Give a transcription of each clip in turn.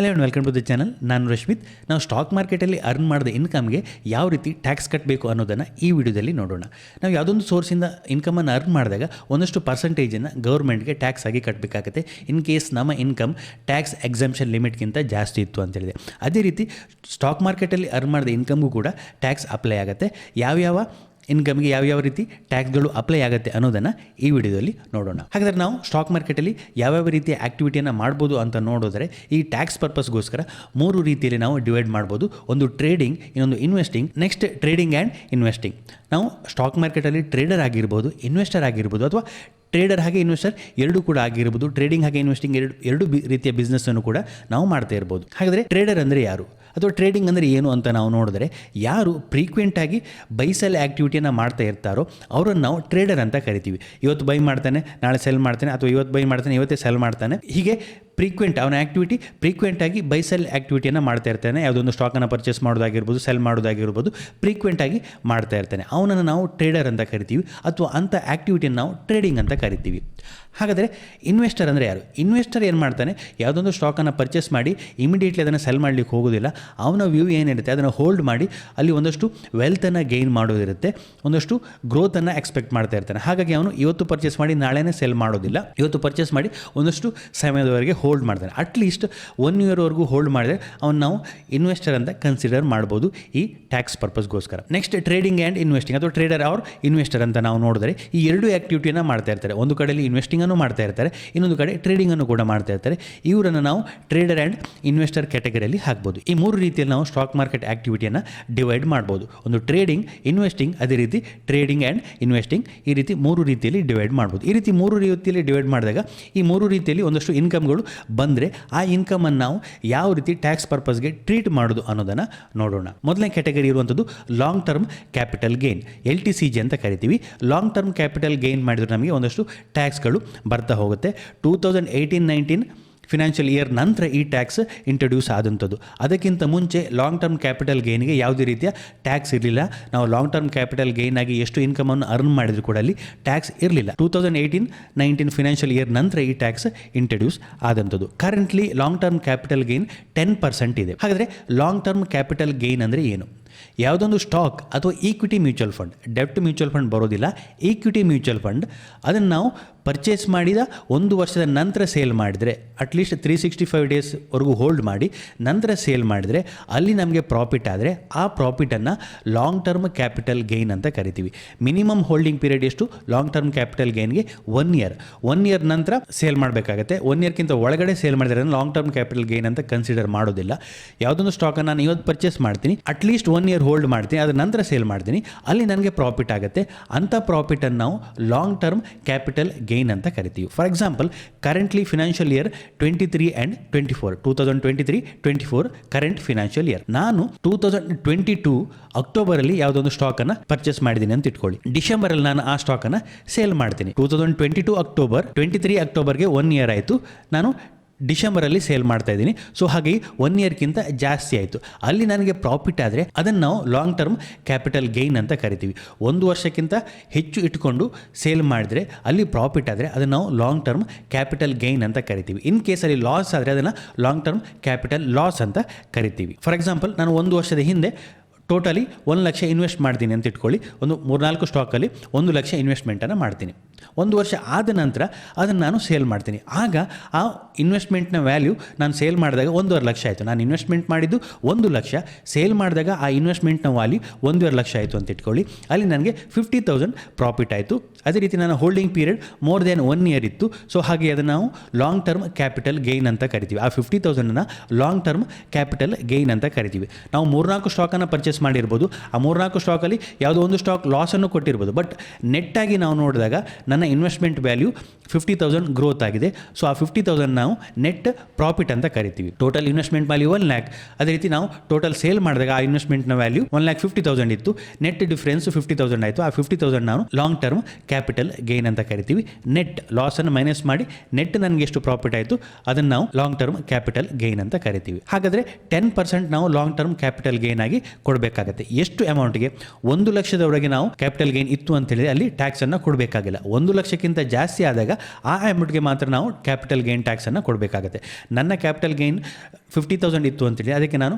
Hello and welcome to the channel ನಾನು ರಶ್ಮಿತ್. ನಾವು stock ಮಾರ್ಕೆಟಲ್ಲಿ ಅರ್ನ್ ಮಾಡಿದ ಇನ್ಕಮ್ಗೆ ಯಾವ ರೀತಿ ಟ್ಯಾಕ್ಸ್ ಕಟ್ಟಬೇಕು ಅನ್ನೋದನ್ನು ಈ ವಿಡಿಯೋದಲ್ಲಿ ನೋಡೋಣ. ನಾವು ಯಾವುದೊಂದು ಸೋರ್ಸಿಂದ ಇನ್ಕಮನ್ನು ಅರ್ನ್ ಮಾಡಿದಾಗ ಒಂದಷ್ಟು ಪರ್ಸೆಂಟೇಜನ್ನು ಗೌರ್ಮೆಂಟ್ಗೆ ಟ್ಯಾಕ್ಸ್ ಆಗಿ ಕಟ್ಟಬೇಕಾಗುತ್ತೆ ಇನ್ ಕೇಸ್ ನಮ್ಮ ಇನ್ಕಮ್ ಟ್ಯಾಕ್ಸ್ ಎಕ್ಸಾಮ್ಷನ್ ಲಿಮಿಟ್ಗಿಂತ ಜಾಸ್ತಿ ಇತ್ತು ಅಂತೇಳಿದೆ ಅದೇ ರೀತಿ ಸ್ಟಾಕ್ ಮಾರ್ಕೆಟಲ್ಲಿ ಅರ್ನ್ ಮಾಡಿದ ಇನ್ಕಮ್ಗೂ ಕೂಡ ಟ್ಯಾಕ್ಸ್ ಅಪ್ಲೈ ಆಗುತ್ತೆ. ಯಾವ್ಯಾವ ಇನ್ಕಮ್ಗೆ ಯಾವ್ಯಾವ ರೀತಿ ಟ್ಯಾಕ್ಸ್ಗಳು ಅಪ್ಲೈ ಆಗುತ್ತೆ ಅನ್ನೋದನ್ನು ಈ ವಿಡಿಯೋದಲ್ಲಿ ನೋಡೋಣ. ಹಾಗಾದರೆ ನಾವು ಸ್ಟಾಕ್ ಮಾರ್ಕೆಟಲ್ಲಿ ಯಾವ್ಯಾವ ರೀತಿಯ ಆ್ಯಕ್ಟಿವಿಟಿಯನ್ನು ಮಾಡ್ಬೋದು ಅಂತ ನೋಡಿದ್ರೆ ಈ ಟ್ಯಾಕ್ಸ್ ಪರ್ಪಸ್ಗೋಸ್ಕರ ಮೂರು ರೀತಿಯಲ್ಲಿ ನಾವು ಡಿವೈಡ್ ಮಾಡ್ಬೋದು. ಒಂದು ಟ್ರೇಡಿಂಗ್ ಇನ್ನೊಂದು investing next trading and investing ನಾವು ಸ್ಟಾಕ್ ಮಾರ್ಕೆಟಲ್ಲಿ ಟ್ರೇಡರ್ ಆಗಿರ್ಬೋದು ಇನ್ವೆಸ್ಟರ್ ಆಗಿರ್ಬೋದು, ಅಥವಾ ಟ್ರೇಡರ್ ಹಾಗೆ ಇನ್ವೆಸ್ಟರ್ ಎರಡೂ ಕೂಡ ಆಗಿರ್ಬೋದು, ಟ್ರೇಡಿಂಗ್ ಹಾಗೆ ಇನ್ವೆಸ್ಟಿಂಗ್ ಎರಡು ಎರಡು ರೀತಿಯ ಬಿಸ್ನೆಸ್ಸನ್ನು ಕೂಡ ನಾವು ಮಾಡ್ತಾ ಇರ್ಬೋದು. ಹಾಗಾದರೆ ಟ್ರೇಡರ್ ಅಂದರೆ ಯಾರು? ಅಥವಾ ಟ್ರೇಡಿಂಗ್ ಅಂದರೆ ಏನು ಅಂತ ನಾವು ನೋಡಿದ್ರೆ ಯಾರು ಫ್ರೀಕ್ವೆಂಟ್ ಆಗಿ ಬೈಸೆಲ್ ಆ್ಯಕ್ಟಿವಿಟಿಯನ್ನು ಮಾಡ್ತಾ ಇರ್ತಾರೋ ಅವರನ್ನು ನಾವು ಟ್ರೇಡರ್ ಅಂತ ಕರಿತೀವಿ. ಇವತ್ತು ಬೈ ಮಾಡ್ತಾನೆ, ನಾಳೆ ಸೆಲ್ ಮಾಡ್ತಾನೆ, ಅಥವಾ ಇವತ್ತು ಬೈ ಮಾಡ್ತಾನೆ, ಇವತ್ತೇ ಸೆಲ್ ಮಾಡ್ತಾನೆ. ಹೀಗೆ ಫ್ರೀಕ್ವೆಂಟ್ ಅವನ ಆ್ಯಕ್ಟಿವಿಟಿ ಫ್ರೀಕ್ವೆಂಟ್ ಆಗಿ ಬೈ ಸೆಲ್ ಆ್ಯಕ್ಟಿವಿಟಿಯನ್ನು ಮಾಡ್ತಾ ಇರ್ತಾನೆ. ಯಾವುದೊಂದು ಸ್ಟಾಕನ್ನು ಪರ್ಚೇಸ್ ಮಾಡೋದಾಗಿರ್ಬೋದು ಸೆಲ್ ಮಾಡೋದಾಗಿರ್ಬೋದು ಫ್ರೀಕ್ವೆಂಟಾಗಿ ಮಾಡ್ತಾ ಇರ್ತಾನೆ. ಅವನನ್ನು ನಾವು ಟ್ರೇಡರ್ ಅಂತ ಕರಿತೀವಿ, ಅಥವಾ ಅಂಥ ಆ್ಯಕ್ಟಿವಿಟಿಯನ್ನು ನಾವು ಟ್ರೇಡಿಂಗ್ ಅಂತ ಕರಿತೀವಿ. ಹಾಗಾದರೆ ಇನ್ವೆಸ್ಟರ್ ಅಂದರೆ ಯಾರು? ಇನ್ವೆಸ್ಟರ್ ಏನು ಮಾಡ್ತಾನೆ? ಯಾವುದೊಂದು ಸ್ಟಾಕನ್ನು ಪರ್ಚೇಸ್ ಮಾಡಿ ಇಮಿಡಿಯೇಟ್ಲಿ ಅದನ್ನು ಸೆಲ್ ಮಾಡಲಿಕ್ಕೆ ಹೋಗೋದಿಲ್ಲ. ಅವನ ವ್ಯೂ ಏನಿರುತ್ತೆ? ಅದನ್ನು ಹೋಲ್ಡ್ ಮಾಡಿ, ಅಲ್ಲಿ ಒಂದಷ್ಟು ವೆಲ್ತನ್ನು ಗೈನ್ ಮಾಡೋದಿರುತ್ತೆ. ಒಂದಷ್ಟು ಗ್ರೋತನ್ನು ಎಕ್ಸ್ಪೆಕ್ಟ್ ಮಾಡ್ತಾ ಇರ್ತಾನೆ. ಹಾಗಾಗಿ ಅವನು ಇವತ್ತು ಪರ್ಚೇಸ್ ಮಾಡಿ, ನಾಳೆನೇ ಸೆಲ್ ಮಾಡೋದಿಲ್ಲ. ಇವತ್ತು ಪರ್ಚೇಸ್ ಮಾಡಿ, ಒಂದಷ್ಟು ಸಮಯದವರೆಗೆ ಹೋಲ್ಡ್ ಮಾಡ್ತಾನೆ. ಅಟ್ಲೀಸ್ಟ್ ಒನ್ ಇಯರ್ವರೆಗೂ ಹೋಲ್ಡ್ ಮಾಡಿದರೆ ಅವನು ನಾವು ಇನ್ವೆಸ್ಟರ್ ಅಂತ ಕನ್ಸಿಡರ್ ಮಾಡ್ಬೋದು ಈ ಟ್ಯಾಕ್ಸ್ ಪರ್ಪಸ್ಗೋಸ್ಕರ ನೆಕ್ಸ್ಟ್ ಟ್ರೇಡಿಂಗ್ ಆ್ಯಂಡ್ ಇನ್ವೆಸ್ಟಿಂಗ್ ಅಥವಾ ಟ್ರೇಡರ್ ಅವ್ರ ಇನ್ವೆಸ್ಟರ್ ಅಂತ ನಾವು ನೋಡಿದ್ರೆ ಈ ಎರಡು ಆ್ಯಕ್ಟಿವಿಟಿಯನ್ನು ಮಾಡ್ತಾ ಇರ್ತಾರೆ. ಒಂದು ಕಡೆಯಲ್ಲಿ ಇನ್ವೆಸ್ಟಿಂಗನ್ನು ಮಾಡ್ತಾ ಇರ್ತಾರೆ. ಇನ್ನೊಂದು ಕಡೆ ಟ್ರೇಡಿಂಗನ್ನು ಕೂಡ ಮಾಡ್ತಾ ಇರ್ತಾರೆ. ಇವರನ್ನು ನಾವು ಟ್ರೇಡರ್ ಆ್ಯಂಡ್ ಇನ್ವೆಸ್ಟರ್ ಕ್ಯಾಟಗರಿಯಲ್ಲಿ ಹಾಕ್ಬೋದು. ಈ ಮೂರು ರೀತಿಯಲ್ಲಿ ನಾವು ಸ್ಟಾಕ್ ಮಾರ್ಕೆಟ್ ಆ್ಯಕ್ಟಿವಿಟಿಯನ್ನು ಡಿವೈಡ್ ಮಾಡ್ಬೋದು. ಒಂದು ಟ್ರೇಡಿಂಗ್ ಇನ್ವೆಸ್ಟಿಂಗ್ ಅದೇ ರೀತಿ ಟ್ರೇಡಿಂಗ್ ಆ್ಯಂಡ್ ಇನ್ವೆಸ್ಟಿಂಗ್ ಈ ರೀತಿ ಮೂರು ರೀತಿಯಲ್ಲಿ ಡಿವೈಡ್ ಮಾಡ್ಬೋದು. ಈ ರೀತಿ ಮೂರು ರೀತಿಯಲ್ಲಿ ಡಿವೈಡ್ ಮಾಡಿದಾಗ ಈ ಮೂರು ರೀತಿಯಲ್ಲಿ ಒಂದಷ್ಟು ಇನ್ಕಮ್ಗಳು ಬಂದರೆ ಆ ಇನ್ಕಮನ್ನು ನಾವು ಯಾವ ರೀತಿ ಟ್ಯಾಕ್ಸ್ ಪರ್ಪಸ್ಗೆ ಟ್ರೀಟ್ ಮಾಡೋದು ಅನ್ನೋದನ್ನು ನೋಡೋಣ. ಮೊದಲನೇ ಕ್ಯಾಟಗರಿ ಇರುವಂಥದ್ದು long term capital gain L T C G ಅಂತ ಕರಿತೀವಿ. ಲಾಂಗ್ ಟರ್ಮ್ ಕ್ಯಾಪಿಟಲ್ ಗೇನ್ ಮಾಡಿದ್ರೆ ನಮಗೆ ಒಂದಷ್ಟು ಟ್ಯಾಕ್ಸ್ಗಳು ಬರ್ತಾ ಹೋಗುತ್ತೆ. Two thousand eighteen nineteen financial year ನಂತರ ಈ ಟ್ಯಾಕ್ಸ್ ಇಂಟ್ರೊಡ್ಯೂಸ್ ಆದಂಥದ್ದು. ಅದಕ್ಕಿಂತ ಮುಂಚೆ ಲಾಂಗ್ ಟರ್ಮ್ ಕ್ಯಾಪಿಟಲ್ ಗೇನ್ಗೆ ಯಾವುದೇ ರೀತಿಯ ಟ್ಯಾಕ್ಸ್ ಇರಲಿಲ್ಲ. ನಾವು ಲಾಂಗ್ ಟರ್ಮ್ ಕ್ಯಾಪಿಟಲ್ ಗೇನ್ ಆಗಿ ಎಷ್ಟು ಇನ್ಕಮನ್ನು ಅರ್ನ್ ಮಾಡಿದ್ರು ಕೂಡ ಅಲ್ಲಿ ಟ್ಯಾಕ್ಸ್ ಇರಲಿಲ್ಲ. Two thousand eighteen nineteen financial year ನಂತರ ಈ tax introduce ಆದಂಥದ್ದು. Currently long term capital gain ten percent ಇದೆ. ಹಾಗಾದರೆ ಲಾಂಗ್ ಟರ್ಮ್ ಕ್ಯಾಪಿಟಲ್ ಗೇನ್ ಅಂದರೆ ಏನು? ಯಾವುದೊಂದು ಸ್ಟಾಕ್ ಅಥವಾ ಈಕ್ವಿಟಿ ಮ್ಯೂಚುವಲ್ ಫಂಡ್ ಡೆಪ್ಟ್ ಮ್ಯೂಚುವಲ್ ಫಂಡ್ ಬರೋದಿಲ್ಲ. ಈಕ್ವಿಟಿ ಮ್ಯೂಚುವಲ್ ಫಂಡ್ ಅದನ್ನು ನಾವು ಪರ್ಚೇಸ್ ಮಾಡಿದ ಒಂದು ವರ್ಷದ ನಂತರ ಸೇಲ್ ಮಾಡಿದರೆ at least three sixty five ಡೇಸ್ವರೆಗೂ hold ಮಾಡಿ, ನಂತರ ಸೇಲ್ ಮಾಡಿದರೆ ಅಲ್ಲಿ ನಮಗೆ ಪ್ರಾಫಿಟ್ ಆದರೆ, ಆ ಪ್ರಾಫಿಟನ್ನು ಲಾಂಗ್ ಟರ್ಮ್ ಕ್ಯಾಪಿಟಲ್ ಗೈನ್ ಅಂತ ಕರಿತೀವಿ. ಮಿನಿಮಮ್ ಹೋಲ್ಡಿಂಗ್ ಪೀರಿಯಡ್ ಎಷ್ಟು? ಲಾಂಗ್ ಟರ್ಮ್ ಕ್ಯಾಪಿಟಲ್ ಗೈನ್ಗೆ ಒನ್ ಇಯರ್ ಒನ್ ಇಯರ್ ನಂತರ ಸೇಲ್ ಮಾಡಬೇಕಾಗುತ್ತೆ. ಒನ್ ಇಯರ್ಗಿಂತ ಒಳಗಡೆ ಸೇಲ್ ಮಾಡಿದ್ರೆ ಲಾಂಗ್ ಟರ್ಮ್ ಕ್ಯಾಪಿಟಲ್ ಗೈನ್ ಅಂತ ಕನ್ಸಿಡರ್ ಮಾಡೋದಿಲ್ಲ. ಯಾವುದೊಂದು ಸ್ಟಾಕನ್ನು ನಾನು ಇವತ್ತು ಪರ್ಚೇಸ್ ಮಾಡ್ತೀನಿ ಅಟ್ಲೀಸ್ಟ್ ಒನ್ ಇಯರ್ ಹೋಲ್ಡ್ ಮಾಡ್ತೀನಿ, ಅದರ ನಂತರ ಸೇಲ್ ಮಾಡ್ತೀನಿ. ಅಲ್ಲಿ ನನಗೆ ಪ್ರಾಫಿಟ್ ಆಗುತ್ತೆ. ಅಂಥ ಪ್ರಾಫಿಟನ್ನು ನಾವು ಲಾಂಗ್ ಟರ್ಮ್ ಕ್ಯಾಪಿಟಲ್ ಗೈನ್ ಅಂತ ಕರಿತೀವಿ. For example currently financial year twenty three and twenty four two thousand twenty three twenty four current financial year ನಾನು ಟೂ ತೌಸಂಡ್ ಟ್ವೆಂಟಿ ಟೂ ಅಕ್ಟೋಬರಲ್ಲಿ ಯಾವುದೊಂದು ಸ್ಟಾಕನ್ನು ಪರ್ಚೇಸ್ ಮಾಡಿದ್ದೀನಿ ಅಂತ ಇಟ್ಕೊಳ್ಳಿ. ಡಿಸೆಂಬರಲ್ಲಿ ನಾನು ಆ ಸ್ಟಾಕನ್ನು ಸೇಲ್ ಮಾಡ್ತೀನಿ. Two thousand twenty two October twenty three ಅಕ್ಟೋಬರ್ಗೆ one year ಆಯಿತು. ನಾನು ಡಿಸೆಂಬರಲ್ಲಿ ಸೇಲ್ ಮಾಡ್ತಾ ಇದ್ದೀನಿ. ಸೊ ಹಾಗೆ ಒನ್ ಇಯರ್ಗಿಂತ ಜಾಸ್ತಿ ಆಯಿತು. ಅಲ್ಲಿ ನನಗೆ ಪ್ರಾಫಿಟ್ ಆದರೆ ಅದನ್ನು ನಾವು ಲಾಂಗ್ ಟರ್ಮ್ ಕ್ಯಾಪಿಟಲ್ ಗೈನ್ ಅಂತ ಕರಿತೀವಿ. ಒಂದು ವರ್ಷಕ್ಕಿಂತ ಹೆಚ್ಚು ಇಟ್ಕೊಂಡು ಸೇಲ್ ಮಾಡಿದರೆ ಅಲ್ಲಿ ಪ್ರಾಫಿಟ್ ಆದರೆ ಅದನ್ನು ನಾವು ಲಾಂಗ್ ಟರ್ಮ್ ಕ್ಯಾಪಿಟಲ್ ಗೈನ್ ಅಂತ ಕರಿತೀವಿ. ಇನ್ ಕೇಸಲ್ಲಿ ಲಾಸ್ ಆದರೆ ಅದನ್ನು ಲಾಂಗ್ ಟರ್ಮ್ ಕ್ಯಾಪಿಟಲ್ ಲಾಸ್ ಅಂತ ಕರಿತೀವಿ. ಫಾರ್ ಎಕ್ಸಾಂಪಲ್ ನಾನು ಒಂದು ವರ್ಷದ ಹಿಂದೆ ಟೋಟಲಿ ಒಂದು ಲಕ್ಷ ಇನ್ವೆಸ್ಟ್ ಮಾಡ್ತೀನಿ ಅಂತ ಇಟ್ಕೊಳ್ಳಿ. ಒಂದು ಮೂರ್ನಾಲ್ಕು ಸ್ಟಾಕಲ್ಲಿ ಒಂದು ಲಕ್ಷ ಇನ್ವೆಸ್ಟ್ಮೆಂಟನ್ನು ಮಾಡ್ತೀನಿ. ಒಂದು ವರ್ಷ ಆದ ನಂತರ ಅದನ್ನು ನಾನು ಸೇಲ್ ಮಾಡ್ತೀನಿ. ಆಗ ಆ ಇನ್ವೆಸ್ಟ್ಮೆಂಟ್ನ ವ್ಯಾಲ್ಯೂ ನಾನು ಸೇಲ್ ಮಾಡಿದಾಗ ಒಂದೂವರೆ ಲಕ್ಷ ಆಯಿತು. ನಾನು ಇನ್ವೆಸ್ಟ್ಮೆಂಟ್ ಮಾಡಿದ್ದು ಒಂದು ಲಕ್ಷ ಸೇಲ್ ಮಾಡಿದಾಗ ಆ ಇನ್ವೆಸ್ಟ್ಮೆಂಟ್ನ ವ್ಯಾಲ್ಯೂ ಒಂದೂವರೆ ಲಕ್ಷ ಆಯಿತು ಅಂತ ಇಟ್ಕೊಳ್ಳಿ. ಅಲ್ಲಿ ನನಗೆ ಫಿಫ್ಟಿ ತೌಸಂಡ್ ಪ್ರಾಫಿಟ್ ಆಯಿತು. ಅದೇ ರೀತಿ ನಾನು holding period more than one year ಇತ್ತು. ಸೊ ಹಾಗೆ ಅದನ್ನು ನಾವು ಲಾಂಗ್ ಟರ್ಮ್ ಕ್ಯಾಪಿಟಲ್ ಗೈನ್ ಅಂತ ಕರಿತೀವಿ. ಆ ಫಿಫ್ಟಿ ತೌಸಂಡನ್ನು ಲಾಂಗ್ ಟರ್ಮ್ ಕ್ಯಾಪಿಟಲ್ ಗೈನ್ ಅಂತ ಕರಿತೀವಿ. ನಾವು ಮೂರ್ನಾಲ್ಕು ಸ್ಟಾಕನ್ನು ಪರ್ಚೇಸ್ ಮಾಡಿರ್ಬೋದು. ಆ ಮೂರ್ನಾಲ್ಕು ಸ್ಟಾಕಲ್ಲಿ ಯಾವುದೋ ಒಂದು ಸ್ಟಾಕ್ ಲಾಸನ್ನು ಕೊಟ್ಟಿರ್ಬೋದು. ಬಟ್ ನೆಟ್ಟಾಗಿ ನಾವು ನೋಡಿದಾಗ ನನ್ನ investment value fifty thousand growth ಆಗಿದೆ. ಸೊ ಆ ಫಿಫ್ಟಿ ತೌಸಂಡ್ ನಾವು ನೆಟ್ ಪ್ರಾಫಿಟ್ ಅಂತ ಕರಿತೀವಿ. Total investment value one lakh ಅದೇ ರೀತಿ ನಾವು ಟೋಟಲ್ ಸೇಲ್ ಮಾಡಿದಾಗ ಆ ಇನ್ವೆಸ್ಟ್ಮೆಂಟ್ನ value one lakh fifty thousand ಇತ್ತು. ನೆಟ್ ಡಿಫ್ರೆನ್ಸ್ ಫಿಫ್ಟಿ ತೌಸಂಡ್ ಆಯಿತು. ಆ ಫಿಫ್ಟಿ ತೌಸಂಡ್ ನಾವು ಲಾಂಗ್ ಟರ್ಮ್ ಕ್ಯಾಪಿಟಲ್ ಗೇನ್ ಅಂತ ಕರಿತೀವಿ. ನೆಟ್ ಲಾಸನ್ನು ಮೈನಸ್ ಮಾಡಿ ನೆಟ್ ನನಗೆ ಎಷ್ಟು ಪ್ರಾಫಿಟ್ ಆಯಿತು, ಅದನ್ನು ನಾವು ಲಾಂಗ್ ಟರ್ಮ್ ಕ್ಯಾಪಿಟಲ್ ಗೇನ್ ಅಂತ ಕರಿತೀವಿ. ಹಾಗಾದರೆ ಟೆನ್ ಪರ್ಸೆಂಟ್ ನಾವು ಲಾಂಗ್ ಟರ್ಮ್ ಕ್ಯಾಪಿಟಲ್ ಗೇನ್ ಆಗಿ ಕೊಡಬೇಕಾಗುತ್ತೆ. ಎಷ್ಟು ಅಮೌಂಟ್ಗೆ ಒಂದು ಲಕ್ಷದವರೆಗೆ ನಾವು ಕ್ಯಾಪಿಟಲ್ ಗೇನ್ ಇತ್ತು ಅಂತ ಹೇಳಿದ್ರೆ ಅಲ್ಲಿ ಟ್ಯಾಕ್ಸನ್ನು ಕೊಡಬೇಕಾಗಿಲ್ಲ. ಒಂದು ಲಕ್ಷಕ್ಕಿಂತ ಜಾಸ್ತಿ ಆದಾಗ ಆ ಅಮೌಂಟ್ಗೆ ಮಾತ್ರ ನಾವು ಕ್ಯಾಪಿಟಲ್ ಗೇನ್ ಟ್ಯಾಕ್ಸನ್ನು ಕೊಡಬೇಕಾಗತ್ತೆ. ನನ್ನ ಕ್ಯಾಪಿಟಲ್ ಗೇನ್ ಫಿಫ್ಟಿ ತೌಸಂಡ್ ಇತ್ತು ಅಂತೇಳಿ, ಅದಕ್ಕೆ ನಾನು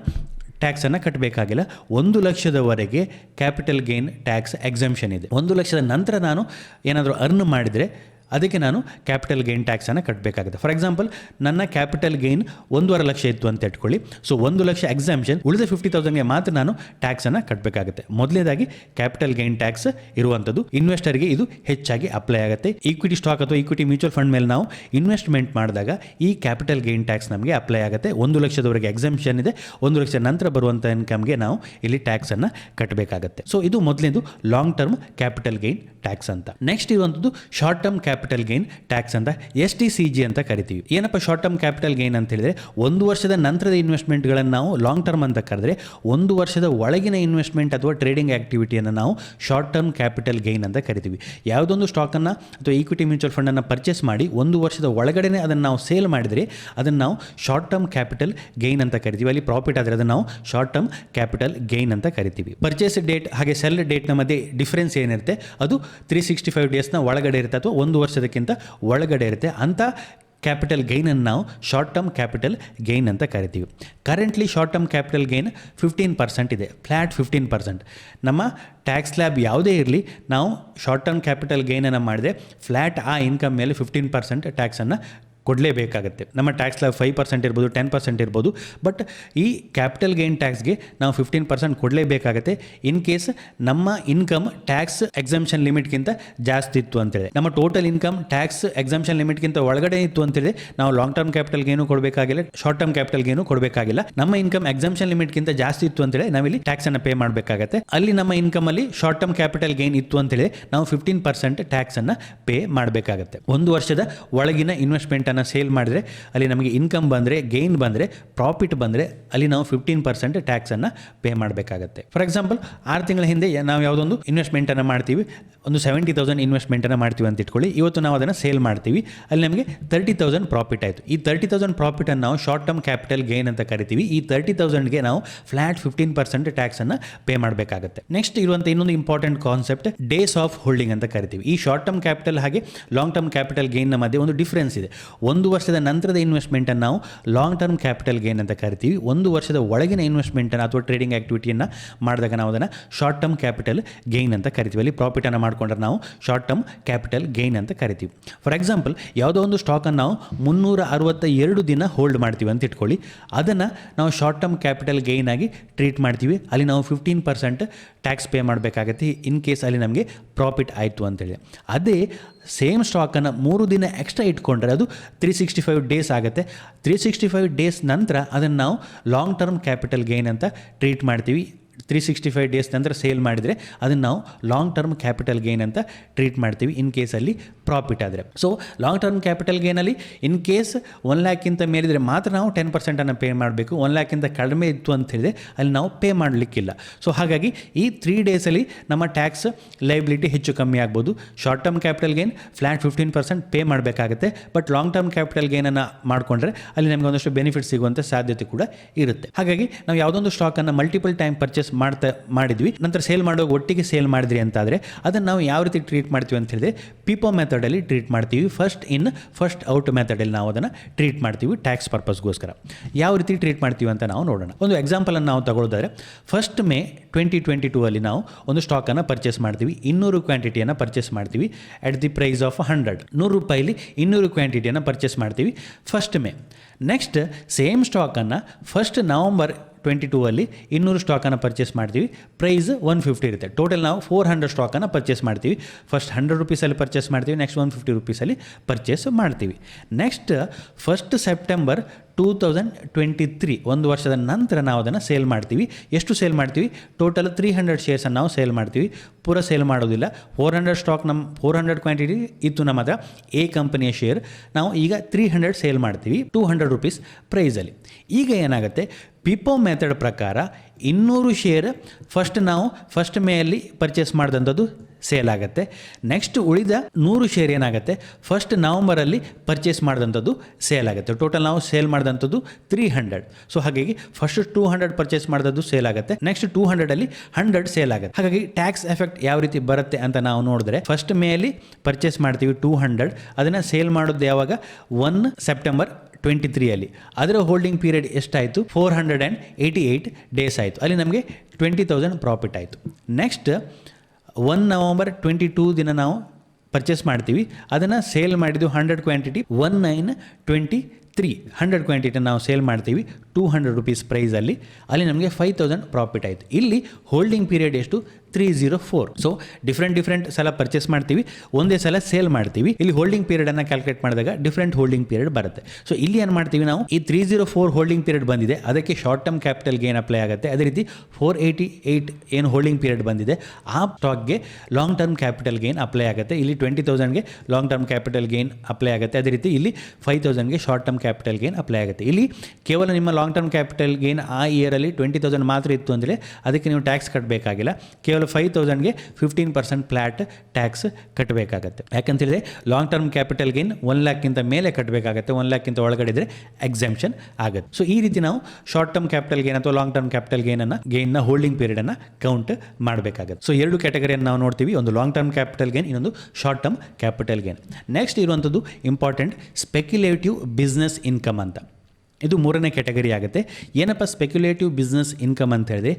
ಟ್ಯಾಕ್ಸನ್ನು ಕಟ್ಟಬೇಕಾಗಿಲ್ಲ ಒಂದು ಲಕ್ಷದವರೆಗೆ ಕ್ಯಾಪಿಟಲ್ ಗೇನ್ ಟ್ಯಾಕ್ಸ್ ಎಕ್ಸಮ್ಷನ್ ಇದೆ. ಒಂದು ಲಕ್ಷದ ನಂತರ ನಾನು ಏನಾದರೂ ಅರ್ನ್ ಮಾಡಿದರೆ ಅದಕ್ಕೆ ನಾನು ಕ್ಯಾಪಿಟಲ್ ಗೇನ್ ಟ್ಯಾಕ್ಸನ್ನು ಕಟ್ಟಬೇಕಾಗುತ್ತೆ ಫಾರ್ ಎಕ್ಸಾಂಪಲ್ ನನ್ನ ಕ್ಯಾಪಿಟಲ್ ಗೇನ್ ಒಂದೂವರೆ ಲಕ್ಷ ಇತ್ತು ಅಂತ ಇಟ್ಕೊಳ್ಳಿ. ಸೊ ಒಂದು ಲಕ್ಷ ಎಕ್ಸಾಮ್ಷನ್ ಉಳಿದ ಫಿಫ್ಟಿ ತೌಸಂಡ್ಗೆ ಮಾತ್ರ ನಾನು ಟ್ಯಾಕ್ಸನ್ನು ಕಟ್ಟಬೇಕಾಗುತ್ತೆ ಮೊದಲನೇದಾಗಿ ಕ್ಯಾಪಿಟಲ್ ಗೇನ್ ಟ್ಯಾಕ್ಸ್ ಇರುವಂಥದ್ದು ಇನ್ವೆಸ್ಟರ್ಗೆ ಇದು ಹೆಚ್ಚಾಗಿ ಅಪ್ಲೈ ಆಗುತ್ತೆ. ಈಕ್ವಿಟಿ ಸ್ಟಾಕ್ ಅಥವಾ ಈಕ್ವಿಟಿ ಮ್ಯೂಚುವಲ್ ಫಂಡ್ ಮೇಲೆ ನಾವು ಇನ್ವೆಸ್ಟ್ಮೆಂಟ್ ಮಾಡಿದಾಗ ಈ ಕ್ಯಾಪಿಟಲ್ ಗೇನ್ ಟ್ಯಾಕ್ಸ್ ನಮಗೆ ಅಪ್ಲೈ ಆಗುತ್ತೆ. ಒಂದು ಲಕ್ಷದವರೆಗೆ ಎಕ್ಸಾಮ್ಷನ್ ಇದೆ, ಒಂದು ಲಕ್ಷ ನಂತರ ಬರುವಂಥ ಇನ್ಕಮ್ಗೆ ನಾವು ಇಲ್ಲಿ ಟ್ಯಾಕ್ಸನ್ನು ಕಟ್ಟಬೇಕಾಗುತ್ತೆ ಸೊ ಇದು ಮೊದಲನೇದು long term capital gain tax ಅಂತ. ನೆಕ್ಸ್ಟ್ ಇರುವಂಥದ್ದು short term capital gain tax ಅಂತ ಎಸ್ ಟಿ ಸಿ ಜಿ ಅಂತ ಕರಿತೀವಿ. ಏನಪ್ಪ ಶಾರ್ಟ್ ಟರ್ಮ್ ಕ್ಯಾಪಿಟಲ್ ಗೇನ್ ಅಂತ ಹೇಳಿದ್ರೆ, ಒಂದು ವರ್ಷದ ನಂತರದ ಇನ್ವೆಸ್ಟ್ಮೆಂಟ್ಗಳನ್ನು ನಾವು ಲಾಂಗ್ ಟರ್ಮ್ ಅಂತ ಕರೆದ್ರೆ, ಒಂದು ವರ್ಷದ ಒಳಗಿನ ಇನ್ವೆಸ್ಟ್ಮೆಂಟ್ ಅಥವಾ ಟ್ರೇಡಿಂಗ್ ಆಕ್ಟಿವಿಟಿಯನ್ನು ನಾವು ಶಾರ್ಟ್ ಟರ್ಮ್ ಕ್ಯಾಪಿಟಲ್ ಗೇನ್ ಅಂತ ಕರಿತೀವಿ. ಯಾವುದೊಂದು ಸ್ಟಾಕನ್ನು ಅಥವಾ ಈಕ್ವಿಟಿ ಮ್ಯೂಚುವಲ್ ಫಂಡನ್ನು ಪರ್ಚೇಸ್ ಮಾಡಿ, ಒಂದು ವರ್ಷದ ಒಳಗಡೆನೆ ಅದನ್ನು ನಾವು ಸೇಲ್ ಮಾಡಿದರೆ, ಅದನ್ನು ನಾವು ಶಾರ್ಟ್ ಟರ್ಮ್ ಕ್ಯಾಪಿಟಲ್ ಗೇನ್ ಅಂತ ಕರಿತೀವಿ. ಅಲ್ಲಿ ಪ್ರಾಫಿಟ್ ಆದರೆ ಅದನ್ನು ನಾವು ಶಾರ್ಟ್ ಟರ್ಮ್ ಕ್ಯಾಪಿಟಲ್ ಗೇನ್ ಅಂತ ಕರಿತೀವಿ. ಪರ್ಚೇಸ್ ಡೇಟ್ ಹಾಗೆ ಸೆಲ್ ಡೇಟ್ನ ಮಧ್ಯೆ ಡಿಫ್ರೆನ್ಸ್ ಏನಿರುತ್ತೆ? ಅದು ತ್ರೀ ಸಿಕ್ಸ್ಟಿ ಫೈವ್ ಡೇಸ್ನ ಒಳಗಡೆ ಇರುತ್ತೆ ಅಥವಾ ಒಂದು ವರ್ಷದಕ್ಕಿಂತ ಒಳಗಡೆ ಇರುತ್ತೆ. ಅಂಥ ಕ್ಯಾಪಿಟಲ್ ಗೈನನ್ನು ನಾವು ಶಾರ್ಟ್ ಟರ್ಮ್ ಕ್ಯಾಪಿಟಲ್ ಗೈನ್ ಅಂತ ಕರಿತೀವಿ. Currently short term capital gain fifteen percent ಇದೆ. ಫ್ಲ್ಯಾಟ್ ಫಿಫ್ಟೀನ್ ಪರ್ಸೆಂಟ್ ನಮ್ಮ ಟ್ಯಾಕ್ಸ್ ಸ್ಲ್ಯಾಬ್ ಯಾವುದೇ ಇರಲಿ, ನಾವು ಶಾರ್ಟ್ ಟರ್ಮ್ ಕ್ಯಾಪಿಟಲ್ ಗೈನನ್ನು ಮಾಡಿದೆ ಫ್ಲ್ಯಾಟ್ ಆ ಇನ್ಕಮ್ ಮೇಲೆ ಫಿಫ್ಟೀನ್ ಪರ್ಸೆಂಟ್ ಟ್ಯಾಕ್ಸನ್ನು ಕೊಡಲೇಬೇಕಾಗತ್ತೆ. ನಮ್ಮ ಟ್ಯಾಕ್ಸ್ ಲ ಫೈವ್ ಪರ್ಸೆಂಟ್ ಇರ್ಬೋದು ಟೆನ್ ಪರ್ಸೆಂಟ್ ಇರ್ಬೋದು ಬಟ್ ಈ ಕ್ಯಾಪಿಟಲ್ ಗೇನ್ ಟ್ಯಾಕ್ಸ್ಗೆ ನಾವು ಫಿಫ್ಟೀನ್ ಪರ್ಸೆಂಟ್ ಕೊಡಲೇಬೇಕಾಗತ್ತೆ. ಇನ್ ಕೇಸ್ ನಮ್ಮ ಇನ್ಕಮ್ ಟ್ಯಾಕ್ಸ್ ಎಕ್ಸಮ್ಷನ್ ಲಿಮಿಟ್ಗಿಂತ ಜಾಸ್ತಿ ಇತ್ತು ಅಂತೇಳಿ. ನಮ್ಮ ಟೋಟಲ್ ಇನ್ಕಮ್ ಟ್ಯಾಕ್ಸ್ ಎಕ್ಸಮ್ಷನ್ ಲಿಮಿಟ್ಗಿಂತ ಒಳಗಡೆ ಇತ್ತು ಅಂತೇಳಿ ನಾವು ಲಾಂಗ್ ಟರ್ಮ್ ಕ್ಯಾಪಿಟಲ್ ಗೇನು ಕೊಡಬೇಕಾಗಿಲ್ಲ ಶಾರ್ಟ್ ಟರ್ಮ್ ಕ್ಯಾಪಿಟಲ್ ಗೇನು ಕೊಡಬೇಕಾಗಿಲ್ಲ. ನಮ್ಮ ಇನ್ಕಮ್ ಎಕ್ಸಮ್ಷನ್ ಲಿಮಿಟ್ಗಿಂತ ಜಾಸ್ತಿ ಇತ್ತು ಅಂತೇಳಿ ನಾವಿಲ್ಲಿ ಟ್ಯಾಕ್ಸ್ ಅನ್ನು ಪೇ ಮಾಡಬೇಕಾಗತ್ತೆ. ಅಲ್ಲಿ ನಮ್ಮ ಇನ್ಕಮ್ ಅಲ್ಲಿ ಶಾರ್ಟ್ ಟರ್ಮ್ ಕ್ಯಾಪಿಟಲ್ ಗೇನ್ ಇತ್ತು ಅಂತೇಳಿ ನಾವು ಫಿಫ್ಟೀನ್ ಪರ್ಸೆಂಟ್ ಟ್ಯಾಕ್ಸ್ ಅನ್ನು ಪೇ ಮಾಡಬೇಕಾಗತ್ತೆ. ಒಂದು ವರ್ಷದ ಒಳಗಿನ ಇನ್ವೆಸ್ಟ್ಮೆಂಟ್ ಅನ್ನ ಸೇಲ್ ಮಾಡಿದ್ರೆ ಅಲ್ಲಿ ನಮಗೆ ಇನ್ಕಮ್ ಬಂದರೆ ಗೇನ್ ಬಂದರೆ ಪ್ರಾಫಿಟ್ ಬಂದರೆ ಅಲ್ಲಿ ನಾವು ಫಿಫ್ಟೀನ್ ಪರ್ಸೆಂಟ್ ಟ್ಯಾಕ್ಸನ್ನು ಪೇ ಮಾಡಬೇಕಾಗತ್ತೆ. ಫಾರ್ ಎಕ್ಸಾಂಪಲ್ ಆರು ತಿಂಗಳ ಹಿಂದೆ ನಾವು ಯಾವುದೊಂದು ಇನ್ವೆಸ್ಟ್ಮೆಂಟನ್ನು ಮಾಡ್ತೀವಿ. ಒಂದು ಸೆವೆಂಟಿ ತೌಸಂಡ್ ಇನ್ವೆಸ್ಟ್ಮೆಂಟನ್ನು ಮಾಡ್ತೀವಿ ಅಂತ ಇಟ್ಕೊಳ್ಳಿ. ಇವತ್ತು ನಾವು ಅದನ್ನು ಸೇಲ್ ಮಾಡ್ತೀವಿ. ಅಲ್ಲಿ ನಮಗೆ ತರ್ಟಿ ತೌಸಂಡ್ ಪ್ರಾಫಿಟ್ ಆಯಿತು. ಈ ತರ್ಟಿ ತೌಸಂಡ್ ಪ್ರಾಫಿಟನ್ನು ನಾವು ಶಾರ್ಟ್ ಟರ್ಮ್ ಕ್ಯಾಪಿಟಲ್ ಗೇನ್ ಅಂತ ಕರಿತೀವಿ. ಈ ತರ್ಟಿ ತೌಸಂಡ್ಗೆ ನಾವು ಫ್ಲ್ಯಾಟ್ ಫಿಫ್ಟೀನ್ ಪರ್ಸೆಂಟ್ ಟ್ಯಾಕ್ಸನ್ನು ಪೇ ಮಾಡಬೇಕಾಗುತ್ತೆ. ನೆಕ್ಸ್ಟ್ ಇರುವಂಥ ಇನ್ನೊಂದು important concept days of holding ಅಂತ ಕರಿತೀವಿ. ಈ ಶಾರ್ಟ್ ಟರ್ಮ್ ಕ್ಯಾಪಿಟಲ್ ಹಾಗೆ ಲಾಂಗ್ ಟರ್ಮ್ ಕ್ಯಾಪಿಟಲ್ ಗೇನ್ನ ಮಧ್ಯೆ ಒಂದು ಡಿಫ್ರೆನ್ಸ್ ಇದೆ. ಒಂದು ವರ್ಷದ ನಂತರದ ಇನ್ವೆಸ್ಟ್ಮೆಂಟನ್ನು ನಾವು ಲಾಂಗ್ ಟರ್ಮ್ ಕ್ಯಾಪಿಟಲ್ ಗೇನ್ ಅಂತ ಕರಿತೀವಿ. ಒಂದು ವರ್ಷದ ಒಳಗಿನ ಇನ್ವೆಸ್ಟ್ಮೆಂಟನ್ನು ಅಥವಾ ಟ್ರೇಡಿಂಗ್ ಆಕ್ಟಿವಿಟಿಯನ್ನು ಮಾಡಿದಾಗ ನಾವು ಅದನ್ನು ಶಾರ್ಟ್ ಟರ್ಮ್ ಕ್ಯಾಪಿಟಲ್ ಗೇನ್ ಅಂತ ಕರಿತೀವಿ. ಅಲ್ಲಿ ಪ್ರಾಫಿಟನ್ನು ಮಾಡಿಕೊಂಡ್ರೆ ನಾವು ಶಾರ್ಟ್ ಟರ್ಮ್ ಕ್ಯಾಪಿಟಲ್ ಗೇನ್ ಅಂತ ಕರಿತೀವಿ. ಫಾರ್ ಎಕ್ಸಾಂಪಲ್ ಯಾವುದೋ ಒಂದು ಸ್ಟಾಕನ್ನು ನಾವು ಮುನ್ನೂರ ಅರವತ್ತ ಎರಡು ದಿನ ಹೋಲ್ಡ್ ಮಾಡ್ತೀವಿ ಅಂತ ಇಟ್ಕೊಳ್ಳಿ. ಅದನ್ನು ನಾವು ಶಾರ್ಟ್ ಟರ್ಮ್ ಕ್ಯಾಪಿಟಲ್ ಗೇನ್ ಆಗಿ ಟ್ರೀಟ್ ಮಾಡ್ತೀವಿ. ಅಲ್ಲಿ ನಾವು ಫಿಫ್ಟೀನ್ ಪರ್ಸೆಂಟ್ ಟ್ಯಾಕ್ಸ್ ಪೇ ಮಾಡಬೇಕಾಗತ್ತೆ. ಇನ್ ಕೇಸ್ ಅಲ್ಲಿ ನಮಗೆ ಪ್ರಾಫಿಟ್ ಆಯಿತು ಅಂತೇಳಿ. ಅದೇ ಸೇಮ್ ಸ್ಟಾಕನ್ನು ಮೂರು ದಿನ ಎಕ್ಸ್ಟ್ರಾ ಇಟ್ಕೊಂಡ್ರೆ ಅದು ತ್ರೀ ಸಿಕ್ಸ್ಟಿ ಫೈವ್ ಡೇಸ್ ಆಗುತ್ತೆ. ತ್ರೀ ಸಿಕ್ಸ್ಟಿ ಫೈವ್ ಡೇಸ್ ನಂತರ ಅದನ್ನು ನಾವು ಲಾಂಗ್ ಟರ್ಮ್ ಕ್ಯಾಪಿಟಲ್ ಗೇನ್ ಅಂತ ಟ್ರೀಟ್ ಮಾಡ್ತೀವಿ. ತ್ರೀ ಸಿಕ್ಸ್ಟಿ ಫೈವ್ ಡೇಸ್ ನಂತರ ಸೇಲ್ ಮಾಡಿದರೆ ಅದನ್ನು ನಾವು ಲಾಂಗ್ ಟರ್ಮ್ ಕ್ಯಾಪಿಟಲ್ ಗೇನ್ ಅಂತ ಟ್ರೀಟ್ ಮಾಡ್ತೀವಿ ಇನ್ ಕೇಸಲ್ಲಿ ಪ್ರಾಫಿಟ್ ಆದರೆ. ಸೊ ಲಾಂಗ್ ಟರ್ಮ್ ಕ್ಯಾಪಿಟಲ್ ಗೇನಲ್ಲಿ ಇನ್ ಕೇಸ್ ಒನ್ ಲ್ಯಾಕ್ಕಿಂತ ಮೇಲಿದ್ರೆ ಮಾತ್ರ ನಾವು ಟೆನ್ ಪರ್ಸೆಂಟನ್ನು ಪೇ ಮಾಡಬೇಕು. ಒನ್ ಲ್ಯಾಕ್ಕಿಂತ ಕಡಿಮೆ ಇತ್ತು ಅಂತ ಹೇಳಿದ್ರೆ ಅಲ್ಲಿ ನಾವು ಪೇ ಮಾಡಲಿಕ್ಕಿಲ್ಲ. ಸೊ ಹಾಗಾಗಿ ಈ ತ್ರೀ ಡೇಸಲ್ಲಿ ನಮ್ಮ ಟ್ಯಾಕ್ಸ್ ಲೈಬಿಲಿಟಿ ಹೆಚ್ಚು ಕಮ್ಮಿ ಆಗ್ಬೋದು. Short term capital gain flat fifteen percent pay ಮಾಡಬೇಕಾಗುತ್ತೆ. ಬಟ್ ಲಾಂಗ್ ಟರ್ಮ್ ಕ್ಯಾಪಿಟಲ್ ಗೇನನ್ನು ಮಾಡಿಕೊಂಡ್ರೆ ಅಲ್ಲಿ ನಮಗೆ ಒಂದಷ್ಟು ಬೆನಿಫಿಟ್ ಸಿಗುವಂಥ ಸಾಧ್ಯತೆ ಕೂಡ ಇರುತ್ತೆ. ಹಾಗಾಗಿ ನಾವು ಯಾವುದೊಂದು ಸ್ಟಾಕನ್ನು ಮಲ್ಟಿಪಲ್ ಟೈಮ್ ಪರ್ಚೇಸ್ ಮಾಡ್ತಾ ಮಾಡಿದ್ವಿ. ನಂತರ ಸೇಲ್ ಮಾಡುವಾಗ ಒಟ್ಟಿಗೆ ಸೇಲ್ ಮಾಡಿದ್ರಿ ಅಂತಾದರೆ ಅದನ್ನು ನಾವು ಯಾವ ರೀತಿ ಟ್ರೀಟ್ ಮಾಡ್ತೀವಿ ಅಂತ ಹೇಳಿದ್ರೆ ಪಿಪೋ ಮೆಥಡಲ್ಲಿ ಟ್ರೀಟ್ ಮಾಡ್ತೀವಿ. ಫಸ್ಟ್ ಇನ್ ಫಸ್ಟ್ ಔಟ್ ಮೆಥಡಲ್ಲಿ ನಾವು ಅದನ್ನು ಟ್ರೀಟ್ ಮಾಡ್ತೀವಿ ಟ್ಯಾಕ್ಸ್ ಪರ್ಪಸ್ಗೋಸ್ಕರ ಯಾವ ರೀತಿ ಟ್ರೀಟ್ ಮಾಡ್ತೀವಿ ಅಂತ ನಾವು ನೋಡೋಣ. ಒಂದು ಎಕ್ಸಾಂಪಲನ್ನು ನಾವು ತಗೊಳ್ಳೋದಾದ್ರೆ first May twenty twenty two ಅಲ್ಲಿ ನಾವು ಒಂದು ಸ್ಟಾಕನ್ನು ಪರ್ಚೇಸ್ ಮಾಡ್ತೀವಿ. ಇನ್ನೂರು ಕ್ವಾಂಟಿಟಿಯನ್ನು ಪರ್ಚೇಸ್ ಮಾಡ್ತೀವಿ. At the price of hundred ನೂರು ರೂಪಾಯಿಲಿ ಇನ್ನೂರು ಕ್ವಾಂಟಿಟಿಯನ್ನು ಪರ್ಚೇಸ್ ಮಾಡ್ತೀವಿ. ಫಸ್ಟ್ ಮೇ ನೆಕ್ಸ್ಟ್ ಸೇಮ್ ಸ್ಟಾಕನ್ನು ಫಸ್ಟ್ ನವಂಬರ್ ಟ್ವೆಂಟಿ ಟೂ ಅಲ್ಲಿ ಇನ್ನೂರು ಸ್ಟಾಕನ್ನು ಪರ್ಚೇಸ್ ಮಾಡ್ತೀವಿ. ಪ್ರೈಸ್ ಒನ್ ಫಿಫ್ಟಿ ಇರುತ್ತೆ. ಟೋಟಲ್ ನಾವು ಫೋರ್ ಹಂಡ್ರೆಡ್ ಸ್ಟಾಕನ್ನು ಪರ್ಚೇಸ್ ಮಾಡ್ತೀವಿ. ಫಸ್ಟ್ ಹಂಡ್ರೆಡ್ ರುಪೀಸಲ್ಲಿ ಪರ್ಚೇಸ್ ಮಾಡ್ತೀವಿ. ನೆಕ್ಸ್ಟ್ ಒನ್ ಫಿಫ್ಟಿ ರುಪೀಸಲ್ಲಿ ಪರ್ಚೇಸ್ ಮಾಡ್ತೀವಿ. Next first September two thousand twenty three ಒಂದು ವರ್ಷದ ನಂತರ ನಾವು ಅದನ್ನು ಸೇಲ್ ಮಾಡ್ತೀವಿ. ಎಷ್ಟು ಸೇಲ್ ಮಾಡ್ತೀವಿ? ಟೋಟಲ್ ತ್ರೀ ಹಂಡ್ರೆಡ್ ಶೇರ್ಸನ್ನು ನಾವು ಸೇಲ್ ಮಾಡ್ತೀವಿ. ಪೂರ ಸೇಲ್ ಮಾಡೋದಿಲ್ಲ. ಫೋರ್ ಹಂಡ್ರೆಡ್ ಸ್ಟಾಕ್ ನಮ್ಮ ಫೋರ್ ಹಂಡ್ರೆಡ್ ಕ್ವಾಂಟಿಟಿ ಇತ್ತು ನಮ್ಮ ಹತ್ರ. ಎ ಕಂಪನಿಯ ಶೇರ್ ನಾವು ಈಗ ತ್ರೀ ಹಂಡ್ರೆಡ್ ಸೇಲ್ ಮಾಡ್ತೀವಿ. ಟೂ ಹಂಡ್ರೆಡ್ ರುಪೀಸ್ ಪ್ರೈಸಲ್ಲಿ ಈಗ ಏನಾಗುತ್ತೆ? ಪಿಪೋ ಮೆಥಡ್ ಪ್ರಕಾರ ಇನ್ನೂರು ಶೇರ್ ಫಸ್ಟ್ ನಾವು ಫಸ್ಟ್ ಮೇಯಲ್ಲಿ ಪರ್ಚೇಸ್ ಮಾಡಿದಂಥದ್ದು ಸೇಲ್ ಆಗುತ್ತೆ. ನೆಕ್ಸ್ಟ್ ಉಳಿದ ನೂರು ಶೇರ್ ಏನಾಗುತ್ತೆ? ಫಸ್ಟ್ ನವಂಬರಲ್ಲಿ ಪರ್ಚೇಸ್ ಮಾಡಿದಂಥದ್ದು ಸೇಲ್ ಆಗುತ್ತೆ. ಟೋಟಲ್ ನಾವು ಸೇಲ್ ಮಾಡಿದಂಥದ್ದು ತ್ರೀ ಹಂಡ್ರೆಡ್ ಸೊ ಹಾಗಾಗಿ ಫಸ್ಟ್ ಟೂ ಹಂಡ್ರೆಡ್ ಪರ್ಚೇಸ್ ಮಾಡಿದದ್ದು ಸೇಲ್ ಆಗುತ್ತೆ. ನೆಕ್ಸ್ಟ್ ಟೂ ಹಂಡ್ರೆಡಲ್ಲಿ ಹಂಡ್ರೆಡ್ ಸೇಲ್ ಆಗುತ್ತೆ. ಹಾಗಾಗಿ ಟ್ಯಾಕ್ಸ್ ಎಫೆಕ್ಟ್ ಯಾವ ರೀತಿ ಬರುತ್ತೆ ಅಂತ ನಾವು ನೋಡಿದ್ರೆ ಫಸ್ಟ್ ಮೇಯಲ್ಲಿ ಪರ್ಚೇಸ್ ಮಾಡ್ತೀವಿ ಟೂ ಹಂಡ್ರೆಡ್ ಅದನ್ನು ಸೇಲ್ ಮಾಡೋದು ಯಾವಾಗ? ಒನ್ ಸೆಪ್ಟೆಂಬರ್ ಟ್ವೆಂಟಿ ತ್ರೀಯಲ್ಲಿ ಅದರ ಹೋಲ್ಡಿಂಗ್ ಪೀರಿಯಡ್ ಎಷ್ಟಾಯಿತು? Four hundred and eighty eight days ಆಯಿತು. ಅಲ್ಲಿ ನಮಗೆ ಟ್ವೆಂಟಿ ತೌಸಂಡ್ ಪ್ರಾಫಿಟ್ ಆಯಿತು. Next one November twenty two ದಿನ ನಾವು ಪರ್ಚೇಸ್ ಮಾಡ್ತೀವಿ. ಅದನ್ನು ಸೇಲ್ ಮಾಡಿದ್ದು hundred quantity one nine twenty three hundred quantity ನಾವು ಸೇಲ್ ಮಾಡ್ತೀವಿ ಟೂ ಹಂಡ್ರೆಡ್ ರುಪೀಸ್ ಪ್ರೈಸಲ್ಲಿ ಅಲ್ಲಿ. ನಮಗೆ ಫೈವ್ ತೌಸಂಡ್ ಪ್ರಾಫಿಟ್ ಆಯಿತು. ಇಲ್ಲಿ ಹೋಲ್ಡಿಂಗ್ ಪೀರಿಯಡ್ ಎಷ್ಟು? Three zero four so different different ಸಲ ಪರ್ಚೇಸ್ ಮಾಡ್ತೀವಿ. ಒಂದೇ ಸಲ ಸೇಲ್ ಮಾಡ್ತೀವಿ. ಇಲ್ಲಿ ಹೋಲ್ಡಿಂಗ್ ಪೀರಿಯಡ್ ಅನ್ನು ಕ್ಯಾಲ್ಕುಲೇಟ್ ಮಾಡಿದಾಗ ಡಿಫ್ರೆಂಟ್ ಹೋಲ್ಡಿಂಗ್ ಪೀರಿಯಡ್ ಬರುತ್ತೆ. ಸೊ ಇಲ್ಲಿ ಏನು ಮಾಡ್ತೀವಿ ನಾವು? ಈ three zero four holding period ಬಂದಿದೆ. ಅದಕ್ಕೆ short term capital gain apply ಆಗುತ್ತೆ. ಅದೇ ರೀತಿ ಫೋರ್ ಏಯ್ಟಿ ಏಯ್ಟ್ ಏನು ಹೋಲ್ಡಿಂಗ್ ಪೀರಿಯಡ್ ಬಂದಿದೆ? ಆ ಸ್ಟಾಕ್ಗೆ long term capital gain apply ಆಗುತ್ತೆ. ಇಲ್ಲಿ twenty ತೌಸಂಡ್ಗೆ long term capital gain apply ಆಗುತ್ತೆ. ಅದೇ ರೀತಿ ಇಲ್ಲಿ five ತೌಸಂಡ್ಗೆ short term capital gain apply ಆಗುತ್ತೆ. ಇಲ್ಲಿ ಕೇವಲ ನಿಮ್ಮ ಲಾಂಗ್ ಟರ್ಮ್ ಕ್ಯಾಪಿಟಲ್ ಗೇನ್ ಆ ಇಯರಲ್ಲಿ ಟ್ವೆಂಟಿ ತೌಸಂಡ್ ಮಾತ್ರ ಇತ್ತು ಅಂದರೆ ಅದಕ್ಕೆ ನೀವು ಟ್ಯಾಕ್ಸ್ ಕಟ್ಟಬೇಕಾಗಿಲ್ಲ ಕೇವಲ ಫೈವ್ ತೌಸಂಡ್ಗೆ ಫಿಫ್ಟೀನ್ ಪರ್ಸೆಂಟ್ ಫ್ಲ್ಯಾಟ್ ಟ್ಯಾಕ್ಸ್ ಕಟ್ಟಬೇಕಾಗತ್ತೆ ಯಾಕಂತೇಳಿದ್ರೆ long term capital gain one ಲ್ಯಾಕ್ಗಿಂತ ಮೇಲೆ ಕಟ್ಟಬೇಕಾಗತ್ತೆ ಒನ್ ಲ್ಯಾಕ್ಕಿಂತ ಒಳಗಡೆ ಇದ್ರೆ ಎಕ್ಸಾಮ್ಷನ್ ಆಗುತ್ತೆ. ಸೊ ಈ ರೀತಿ ನಾವು ಶಾರ್ಟ್ ಟರ್ಮ್ ಕ್ಯಾಪಿಟಲ್ ಗೇನ್ ಅಥವಾ ಲಾಂಗ್ ಟರ್ಮ್ ಕ್ಯಾಪಿಟಲ್ ಗೇನನ್ನು ಗೇನ್ನ ಹೋಲ್ಡಿಂಗ್ ಪೀರಿಯಡನ್ನು ಕೌಂಟ್ ಮಾಡಬೇಕಾಗುತ್ತೆ. ಸೊ ಎರಡು ಕ್ಯಾಟಗರಿಯನ್ನು ನಾವು ನೋಡ್ತೀವಿ. ಒಂದು ಲಾಂಗ್ ಟರ್ಮ್ ಕ್ಯಾಪಿಟಲ್ ಗೇನ್ ಇನ್ನೊಂದು short term capital gain next ಇರುವಂಥದ್ದು ಇಂಪಾರ್ಟೆಂಟ್ ಸ್ಪೆಕ್ಯುಲೇಟಿವ್ ಬಿಸ್ನೆಸ್ ಇನ್ಕಮ್ ಅಂತ. ಇದು ಮೂರನೇ ಕ್ಯಾಟಗರಿ ಆಗುತ್ತೆ. ಏನಪ್ಪ ಸ್ಪೆಕ್ಯುಲೇಟಿವ್ ಬಿಸ್ನೆಸ್ ಇನ್ಕಮ್ ಅಂತ ಹೇಳಿದ್ರೆ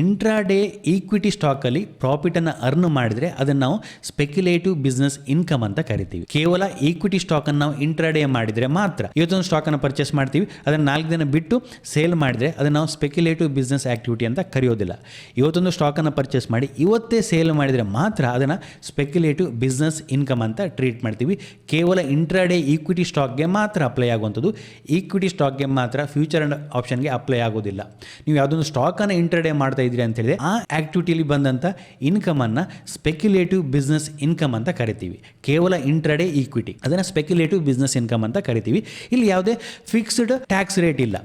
ಇಂಟ್ರಾಡೇ ಈಕ್ವಿಟಿ ಸ್ಟಾಕಲ್ಲಿ ಪ್ರಾಫಿಟನ್ನು ಅರ್ನ್ ಮಾಡಿದರೆ ಅದನ್ನು ನಾವು ಸ್ಪೆಕ್ಯುಲೇಟಿವ್ ಬಿಸ್ನೆಸ್ ಇನ್ಕಮ್ ಅಂತ ಕರಿತೀವಿ. ಕೇವಲ ಈಕ್ವಿಟಿ ಸ್ಟಾಕನ್ನು ನಾವು ಇಂಟ್ರಾಡೇ ಮಾಡಿದರೆ ಮಾತ್ರ. ಇವತ್ತೊಂದು ಸ್ಟಾಕನ್ನು ಪರ್ಚೇಸ್ ಮಾಡ್ತೀವಿ, ಅದನ್ನು ನಾಲ್ಕು ದಿನ ಬಿಟ್ಟು ಸೇಲ್ ಮಾಡಿದರೆ ಅದನ್ನು ನಾವು ಸ್ಪೆಕ್ಯುಲೇಟಿವ್ ಬಿಸ್ನೆಸ್ ಆ್ಯಕ್ಟಿವಿಟಿ ಅಂತ ಕರೆಯೋದಿಲ್ಲ. ಇವತ್ತೊಂದು ಸ್ಟಾಕನ್ನು ಪರ್ಚೇಸ್ ಮಾಡಿ ಇವತ್ತೇ ಸೇಲ್ ಮಾಡಿದರೆ ಮಾತ್ರ ಅದನ್ನು ಸ್ಪೆಕ್ಯುಲೇಟಿವ್ ಬಿಸ್ನೆಸ್ ಇನ್ಕಮ್ ಅಂತ ಟ್ರೀಟ್ ಮಾಡ್ತೀವಿ. ಕೇವಲ ಇಂಟ್ರಾಡೇ ಈಕ್ವಿಟಿ ಸ್ಟಾಕ್ಗೆ ಮಾತ್ರ ಅಪ್ಲೈ ಆಗುವಂಥದ್ದು. ಈಕ್ವಿಟಿ ಸ್ಟಾಕ್ಗೆ ಮಾತ್ರ ಫ್ಯೂಚರ್ ಅಂಡ್ ಆಪ್ಷನ್ಗೆ ಅಪ್ಲೈ ಆಗೋದಿಲ್ಲ ನೀವು ಯಾವುದೊಂದು ಸ್ಟಾಕನ್ನು ಇಂಟ್ರಾಡೇ ಮಾಡ್ತಾ ಇದ್ದೀರಿ ಅಂತ ಹೇಳಿದ್ರೆ, ಆ ಆ್ಯಕ್ಟಿವಿಟಿಲಿ ಬಂದಂಥ ಇನ್ಕಮನ್ನು ಸ್ಪೆಕ್ಯುಲೇಟಿವ್ ಬಿಸ್ನೆಸ್ ಇನ್ಕಮ್ ಅಂತ ಕರಿತೀವಿ. ಕೇವಲ ಇಂಟ್ರಡೇ ಈಕ್ವಿಟಿ ಅದನ್ನು ಸ್ಪೆಕ್ಯುಲೇಟಿವ್ ಬಿಸ್ನೆಸ್ ಇನ್ಕಮ್ ಅಂತ ಕರಿತೀವಿ. ಇಲ್ಲಿ ಯಾವುದೇ ಫಿಕ್ಸ್ಡ್ ಟ್ಯಾಕ್ಸ್ ರೇಟ್ ಇಲ್ಲ.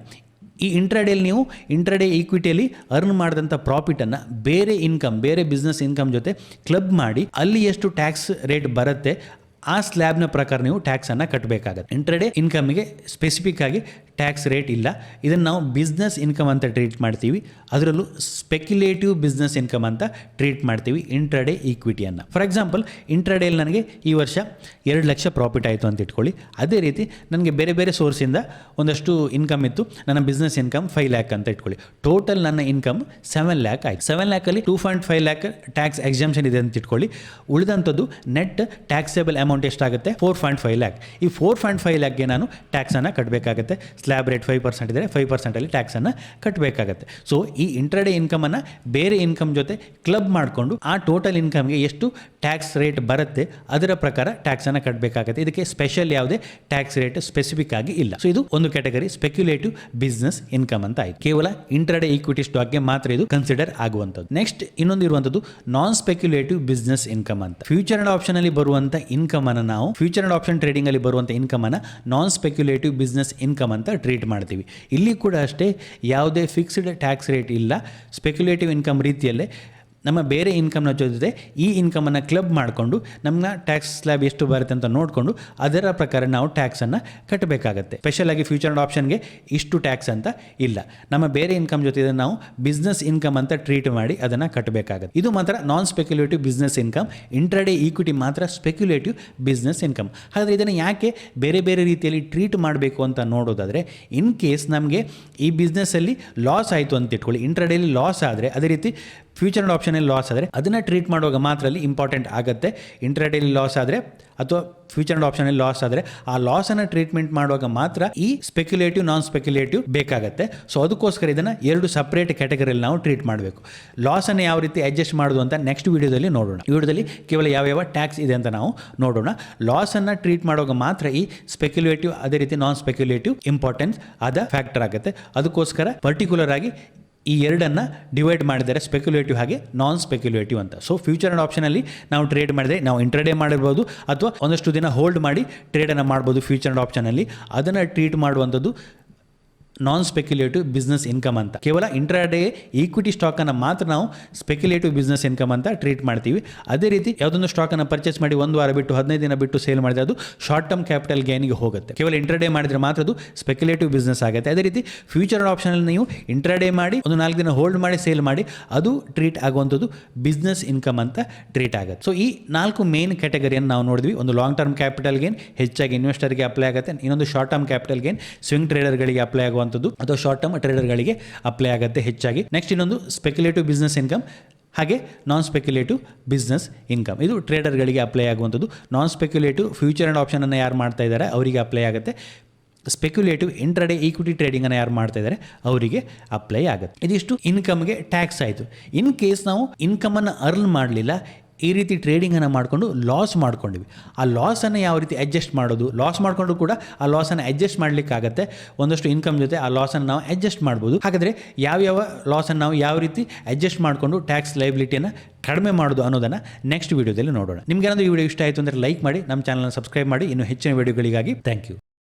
ಈ ಇಂಟ್ರಾಡೇಲಿ ನೀವು ಇಂಟ್ರಾಡೇ ಈಕ್ವಿಟಿಯಲ್ಲಿ ಅರ್ನ್ ಮಾಡಿದಂಥ ಪ್ರಾಫಿಟನ್ನು ಬೇರೆ ಇನ್ಕಮ್ ಬೇರೆ ಬಿಸ್ನೆಸ್ ಇನ್ಕಮ್ ಜೊತೆ ಕ್ಲಬ್ ಮಾಡಿ ಅಲ್ಲಿ ಎಷ್ಟು ಟ್ಯಾಕ್ಸ್ ರೇಟ್ ಬರುತ್ತೆ, ಆ ಸ್ಲ್ಯಾಬ್ನ ಪ್ರಕಾರ ನೀವು ಟ್ಯಾಕ್ಸನ್ನು ಕಟ್ಟಬೇಕಾಗತ್ತೆ ಇಂಟ್ರಡೇ ಇನ್ಕಮ್ಗೆ ಸ್ಪೆಸಿಫಿಕ್ ಆಗಿ ಟ್ಯಾಕ್ಸ್ ರೇಟ್ ಇಲ್ಲ. ಇದನ್ನು ನಾವು ಬಿಸ್ನೆಸ್ ಇನ್ಕಮ್ ಅಂತ ಟ್ರೀಟ್ ಮಾಡ್ತೀವಿ. ಅದರಲ್ಲೂ ಸ್ಪೆಕ್ಯುಲೇಟಿವ್ ಬಿಸ್ನೆಸ್ ಇನ್ಕಮ್ ಅಂತ ಟ್ರೀಟ್ ಮಾಡ್ತೀವಿ. ಇಂಟ್ರಾಡೇ ಈಕ್ವಿಟಿಯನ್ನು ಫಾರ್ ಎಕ್ಸಾಂಪಲ್ ಇಂಟ್ರಾಡೇಲಿ ನನಗೆ ಈ ವರ್ಷ ಎರಡು ಲಕ್ಷ ಪ್ರಾಫಿಟ್ ಆಯಿತು ಅಂತ ಇಟ್ಕೊಳ್ಳಿ. ಅದೇ ರೀತಿ ನನಗೆ ಬೇರೆ ಬೇರೆ ಸೋರ್ಸಿಂದ ಒಂದಷ್ಟು ಇನ್ಕಮ್ ಇತ್ತು. ನನ್ನ ಬಿಸ್ನೆಸ್ ಇನ್ಕಮ್ ಫೈವ್ ಲ್ಯಾಕ್ ಅಂತ ಇಟ್ಕೊಳ್ಳಿ. ಟೋಟಲ್ ನನ್ನ ಇನ್ಕಮ್ ಸೆವೆನ್ ಲ್ಯಾಕ್ ಆಯಿತು. Seven ಲ್ಯಾಕಲ್ಲಿ two point five lakh tax exemption ಇದೆ ಅಂತ ಇಟ್ಕೊಳ್ಳಿ. ಉಳಿದಂಥದ್ದು ನೆಟ್ ಟ್ಯಾಕ್ಸೇಬಲ್ ಅಮೌಂಟ್ ಎಷ್ಟಾಗುತ್ತೆ? ಫೋರ್ ಪಾಯಿಂಟ್ ಫೈವ್ ಲ್ಯಾಕ್ ಈ ಫೋರ್ ಪಾಯಿಂಟ್ ಫೈವ್ ಲ್ಯಾಕ್ಗೆ ನಾನು ಟ್ಯಾಕ್ಸನ್ನು ಕಟ್ಟಬೇಕಾಗುತ್ತೆ ಸ್ಲ್ಯಾಬ್ ರೇಟ್ ಫೈವ್ ಪರ್ಸೆಂಟ್ ಇದ್ದರೆ ಫೈವ್ ಪರ್ಸೆಂಟಲ್ಲಿ ಟ್ಯಾಕ್ಸನ್ನು ಕಟ್ಟಬೇಕಾಗತ್ತೆ ಸೊ ಈ ಇಂಟ್ರಾಡೇ ಇನ್ಕಮನ್ನು ಬೇರೆ ಇನ್ಕಮ್ ಜೊತೆ ಕ್ಲಬ್ ಮಾಡಿಕೊಂಡು ಆ ಟೋಟಲ್ ಇನ್ಕಮ್ಗೆ ಎಷ್ಟು ಟ್ಯಾಕ್ಸ್ ರೇಟ್ ಬರುತ್ತೆ ಅದರ ಪ್ರಕಾರ ಟ್ಯಾಕ್ಸನ್ನು ಕಟ್ಟಬೇಕಾಗತ್ತೆ ಇದಕ್ಕೆ ಸ್ಪೆಷಲ್ ಯಾವುದೇ ಟ್ಯಾಕ್ಸ್ ರೇಟ್ ಸ್ಪೆಸಿಫಿಕ್ ಆಗಿ ಇಲ್ಲ. ಸೊ ಇದು ಒಂದು ಕ್ಯಾಟಗರಿ ಸ್ಪೆಕ್ಯುಲೇಟಿವ್ ಬಿಸ್ನೆಸ್ ಇನ್ಕಮ್ ಅಂತ ಆಯಿತು. ಕೇವಲ ಇಂಟ್ರಾಡೇ ಈಕ್ವಿಟಿ ಸ್ಟಾಕ್ಗೆ ಮಾತ್ರ ಇದು ಕನ್ಸಿಡರ್ ಆಗುವಂಥದ್ದು. ನೆಕ್ಸ್ಟ್ ಇನ್ನೊಂದು ಇರುವಂಥದ್ದು ನಾನ್ ಸ್ಪೆಕ್ಯುಲೇಟಿವ್ ಬಿಸ್ನೆಸ್ ಇನ್ಕಮ್ ಅಂತ. ಫ್ಯೂಚರ್ ಅಂಡ್ ಆಪ್ಷನ್ ಅಲ್ಲಿ ಬರುವಂಥ ಇನ್ಕಮ್ ಅನ್ನು ನಾವು ಫ್ಯೂಚರ್ ಅಂಡ್ ಆಪ್ಷನ್ ಟ್ರೇಡಿಂಗ್ ಅಲ್ಲಿ ಬರುವಂಥ ಇನ್ಕಮ್ ಅನ್ನು ನಾನ್ ಸ್ಪೆಕ್ಯುಲೇಟಿವ್ ಬಿಸ್ನೆಸ್ ಇನ್ಕಮ್ ಅಂತ ಟ್ರೀಟ್ ಮಾಡ್ತೀವಿ. ಇಲ್ಲಿ ಕೂಡ ಅಷ್ಟೇ ಯಾವುದೇ ಫಿಕ್ಸ್ಡ್ ಟ್ಯಾಕ್ಸ್ ರೇಟ್ ಇಲ್ಲ. ಸ್ಪೆಕ್ಯುಲೇಟಿವ್ ಇನ್ಕಮ್ ರೀತಿಯಲ್ಲೇ ನಮ್ಮ ಬೇರೆ ಇನ್ಕಮ್ನ ಜೊತೆ ಈ ಇನ್ಕಮನ್ನು ಕ್ಲಬ್ ಮಾಡಿಕೊಂಡು ನಮ್ಮ ಟ್ಯಾಕ್ಸ್ ಸ್ಲ್ಯಾಬ್ ಎಷ್ಟು ಬರುತ್ತೆ ಅಂತ ನೋಡಿಕೊಂಡು ಅದರ ಪ್ರಕಾರ ನಾವು ಟ್ಯಾಕ್ಸನ್ನು ಕಟ್ಟಬೇಕಾಗತ್ತೆ ಸ್ಪೆಷಲ್ ಆಗಿ ಫ್ಯೂಚರ್ ಆ್ಯಂಡ್ ಆಪ್ಷನ್ಗೆ ಇಷ್ಟು ಟ್ಯಾಕ್ಸ್ ಅಂತ ಇಲ್ಲ. ನಮ್ಮ ಬೇರೆ ಇನ್ಕಮ್ ಜೊತೆ ನಾವು ಬಿಸ್ನೆಸ್ ಇನ್ಕಮ್ ಅಂತ ಟ್ರೀಟ್ ಮಾಡಿ ಅದನ್ನು ಕಟ್ಟಬೇಕಾಗುತ್ತೆ ಇದು ಮಾತ್ರ non speculative business income intraday equity ಮಾತ್ರ ಸ್ಪೆಕ್ಯುಲೇಟಿವ್ ಬಿಸ್ನೆಸ್ ಇನ್ಕಮ್ ಹಾಗಾದರೆ ಇದನ್ನು ಯಾಕೆ ಬೇರೆ ಬೇರೆ ರೀತಿಯಲ್ಲಿ ಟ್ರೀಟ್ ಮಾಡಬೇಕು ಅಂತ ನೋಡೋದಾದರೆ ಇನ್ ಕೇಸ್ ನಮಗೆ ಈ ಬಿಸ್ನೆಸ್ಸಲ್ಲಿ ಲಾಸ್ ಆಯಿತು ಅಂತ ಇಟ್ಕೊಳ್ಳಿ ಇಂಟ್ರಾಡೇಲಿ ಲಾಸ್ ಆದರೆ ಅದೇ ರೀತಿ ಫ್ಯೂಚರ್ ಅಂಡ್ ಆಪ್ಷನಲ್ಲಿ ಲಾಸ್ ಆದರೆ ಅದನ್ನು ಟ್ರೀಟ್ ಮಾಡುವಾಗ ಮಾತ್ರ ಅಲ್ಲಿ ಇಂಪಾರ್ಟೆಂಟ್ ಆಗುತ್ತೆ. ಇಂಟ್ರಾಡೇಲಿ ಲಾಸ್ ಆದರೆ ಅಥವಾ ಫ್ಯೂಚರ್ ಅಂಡ್ ಆಪ್ಷನಲ್ಲಿ ಲಾಸ್ ಆದರೆ ಆ ಲಾಸನ್ನು ಟ್ರೀಟ್ಮೆಂಟ್ ಮಾಡುವಾಗ ಮಾತ್ರ ಈ ಸ್ಪೆಕ್ಯುಲೇಟಿವ್ ನಾನ್ ಸ್ಪೆಕ್ಯುಲೇಟಿವ್ ಬೇಕಾಗುತ್ತೆ. ಸೊ ಅದಕ್ಕೋಸ್ಕರ ಇದನ್ನು ಎರಡು ಸಪ್ರೇಟ್ ಕ್ಯಾಟಗರಿಯಲ್ಲಿ ನಾವು ಟ್ರೀಟ್ ಮಾಡಬೇಕು. ಲಾಸನ್ನು ಯಾವ ರೀತಿ ಅಡ್ಜಸ್ಟ್ ಮಾಡೋದು ಅಂತ ನೆಕ್ಸ್ಟ್ ವಿಡಿಯೋದಲ್ಲಿ ನೋಡೋಣ. ವಿಡಿಯೋದಲ್ಲಿ ಕೇವಲ ಯಾವ್ಯಾವ ಟ್ಯಾಕ್ಸ್ ಇದೆ ಅಂತ ನಾವು ನೋಡೋಣ. ಲಾಸನ್ನು ಟ್ರೀಟ್ ಮಾಡುವಾಗ ಮಾತ್ರ ಈ ಸ್ಪೆಕ್ಯುಲೇಟಿವ್ ಅದೇ ರೀತಿ ನಾನ್ ಸ್ಪೆಕ್ಯುಲೇಟಿವ್ ಇಂಪಾರ್ಟೆನ್ಸ್ ಆದ ಫ್ಯಾಕ್ಟರ್ ಆಗುತ್ತೆ. ಅದಕ್ಕೋಸ್ಕರ ಪರ್ಟಿಕ್ಯುಲರ್ ಆಗಿ ಈ ಎರಡನ್ನು ಡಿವೈಡ್ ಮಾಡಿದರೆ ಸ್ಪೆಕ್ಯುಲೇಟಿವ್ ಹಾಗೆ ನಾನ್ ಸ್ಪೆಕ್ಯುಲೇಟಿವ್ ಅಂತ ಸೊ ಫ್ಯೂಚರ್ ಆ್ಯಂಡ್ ಆಪ್ಷನಲ್ಲಿ ನಾವು ಟ್ರೇಡ್ ಮಾಡಿದರೆ ನಾವು ಇಂಟ್ರಡೇ ಮಾಡಿರ್ಬೋದು ಅಥವಾ ಒಂದಷ್ಟು ದಿನ ಹೋಲ್ಡ್ ಮಾಡಿ ಟ್ರೇಡನ್ನು ಮಾಡ್ಬೋದು ಫ್ಯೂಚರ್ ಆ್ಯಂಡ್ ಆಪ್ಷನಲ್ಲಿ ಅದನ್ನು ಟ್ರೀಟ್ ಮಾಡುವಂಥದ್ದು ನಾನ್ ಸ್ಪೆಕ್ಯುಲೇಟಿವ್ ಬಿಸ್ನೆಸ್ ಇನ್ಕಮ್ ಅಂತ. ಕೇವಲ ಇಂಟ್ರಾಡೇ ಈಕ್ವಿಟಿ ಸ್ಟಾಕನ್ನು ಮಾತ್ರ ನಾವು ಸ್ಪೆಕ್ಯುಲೇಟಿವ್ ಬಿಸ್ನೆಸ್ ಇನ್ಕಮ್ ಅಂತ ಟ್ರೀಟ್ ಮಾಡ್ತೀವಿ. ಅದೇ ರೀತಿ ಯಾವುದೊಂದು ಸ್ಟಾಕನ್ನು ಪರ್ಚೇಸ್ ಮಾಡಿ ಒಂದು ವಾರ ಬಿಟ್ಟು ಹದಿನೈದು ದಿನ ಬಿಟ್ಟು ಸೇಲ್ ಮಾಡಿದ್ರೆ ಅದು ಶಾರ್ಟ್ ಟರ್ಮ್ ಕ್ಯಾಪಿಟಲ್ ಗೇನ್ಗೆ ಹೋಗುತ್ತೆ. ಕೇವಲ ಇಂಟ್ರಾಡೇ ಮಾಡಿದ್ರೆ ಮಾತ್ರ ಅದು ಸ್ಪೆಕ್ಯುಲೇಟಿವ್ ಬಿಸ್ನೆಸ್ ಆಗುತ್ತೆ. ಅದೇ ರೀತಿ ಫ್ಯೂಚರ್ ಆಪ್ಷನಲ್ಲಿ ನೀವು ಇಂಟ್ರಾಡೇ ಮಾಡಿ ಒಂದು ನಾಲ್ಕು ದಿನ ಹೋಲ್ಡ್ ಮಾಡಿ ಸೇಲ್ ಮಾಡಿ ಅದು ಟ್ರೀಟ್ ಆಗುವಂಥದ್ದು ಬಿಸ್ನೆಸ್ ಇನ್ಕಮ್ ಅಂತ ಟ್ರೀಟ್ ಆಗುತ್ತೆ. ಸೊ ಈ ನಾಲ್ಕು ಮೇನ್ ಕ್ಯಾಟಗರಿಯನ್ನು ನಾವು ನೋಡಿದ್ವಿ. ಒಂದು ಲಾಂಗ್ ಟರ್ಮ್ ಕ್ಯಾಪಿಟಲ್ ಗೇನ್ ಹೆಚ್ಚಾಗಿ ಇನ್ವೆಸ್ಟರ್ಗೆ ಅಪ್ಲೈ ಆಗುತ್ತೆ. ಇನ್ನೊಂದು short term capital gain swing ಟ್ರೇಡರ್ಗಳಿಗೆ apply ಆಗುವಂಥದ್ದು ಅಥವಾ ಶಾರ್ಟ್ ಟರ್ಮ್ ಟ್ರೇಡರ್ಗಳಿಗೆ ಅಪ್ಲೈ ಆಗುತ್ತೆ ಹೆಚ್ಚಾಗಿ. ನೆಕ್ಸ್ಟ್ ಇನ್ನೊಂದು ಸ್ಪೆಕ್ಯುಲೇಟಿವ್ ಬಿಸ್ನೆಸ್ ಇನ್ಕಮ್ ಹಾಗೆ ನಾನ್ ಸ್ಪೆಕ್ಯುಲೇಟಿವ್ ಬಿಸ್ನೆಸ್ ಇನ್ಕಮ್ ಇದು ಟ್ರೇಡರ್ಗಳಿಗೆ ಅಪ್ಲೈ ಆಗುವಂಥದ್ದು ನಾನ್ ಸ್ಪೆಕ್ಯುಲೇಟಿವ್ ಫ್ಯೂಚರ್ ಆ್ಯಂಡ್ ಆಪ್ಷನನ್ನು ಯಾರು ಮಾಡ್ತಾ ಇದ್ದಾರೆ ಅವರಿಗೆ ಅಪ್ಲೈ ಆಗುತ್ತೆ. ಸ್ಪೆಕ್ಯುಲೇಟಿವ್ ಇಂಟ್ರಡೇ ಈಕ್ವಿಟಿ ಟ್ರೇಡಿಂಗನ್ನು ಯಾರು ಮಾಡ್ತಾ ಇದ್ದಾರೆ ಅವರಿಗೆ ಅಪ್ಲೈ ಆಗುತ್ತೆ. ಇದಿಷ್ಟು ಇನ್ಕಮ್ಗೆ ಟ್ಯಾಕ್ಸ್ ಆಯಿತು. ಇನ್ ಕೇಸ್ ನಾವು ಇನ್ಕಮನ್ನು ಅರ್ನ್ ಮಾಡಲಿಲ್ಲ ಈ ರೀತಿ ಟ್ರೇಡಿಂಗನ್ನು ಮಾಡಿಕೊಂಡು ಲಾಸ್ ಮಾಡ್ಕೊಂಡಿವಿ. ಆ ಲಾಸನ್ನು ಯಾವ ರೀತಿ ಅಡ್ಜಸ್ಟ್ ಮಾಡೋದು? ಲಾಸ್ ಮಾಡಿಕೊಂಡು ಕೂಡ ಆ ಲಾಸನ್ನು ಅಡ್ಜಸ್ಟ್ ಮಾಡಲಿಕ್ಕಾಗತ್ತೆ. ಒಂದಷ್ಟು ಇನ್ಕಮ್ ಜೊತೆ ಆ ಲಾಸನ್ನು ನಾವು ಅಡ್ಜಸ್ಟ್ ಮಾಡ್ಬೋದು. ಹಾಗಾದರೆ ಯಾವ್ಯಾವ ಲಾಸನ್ನು ನಾವು ಯಾವ ರೀತಿ ಅಡ್ಜಸ್ಟ್ ಮಾಡಿಕೊಂಡು ಟ್ಯಾಕ್ಸ್ ಲೈಬಿಲಿಟಿಯನ್ನು ಕಡಿಮೆ ಮಾಡೋದು ಅನ್ನೋದನ್ನು ನೆಕ್ಸ್ಟ್ ವೀಡಿಯೋದಲ್ಲಿ ನೋಡೋಣ. ನಿಮ್ಗೇನಾದರೂ ಈ ವಿಡಿಯೋ ಇಷ್ಟ ಆಯಿತು ಅಂದರೆ ಲೈಕ್ ಮಾಡಿ, ನಮ್ಮ ಚಾನಲ್ನ ಸಬ್ಸ್ಕ್ರೈಬ್ ಮಾಡಿ. ಇನ್ನು ಹೆಚ್ಚಿನ ವಿಡಿಯೋಗಳಿಗಾಗಿ ಥ್ಯಾಂಕ್ ಯು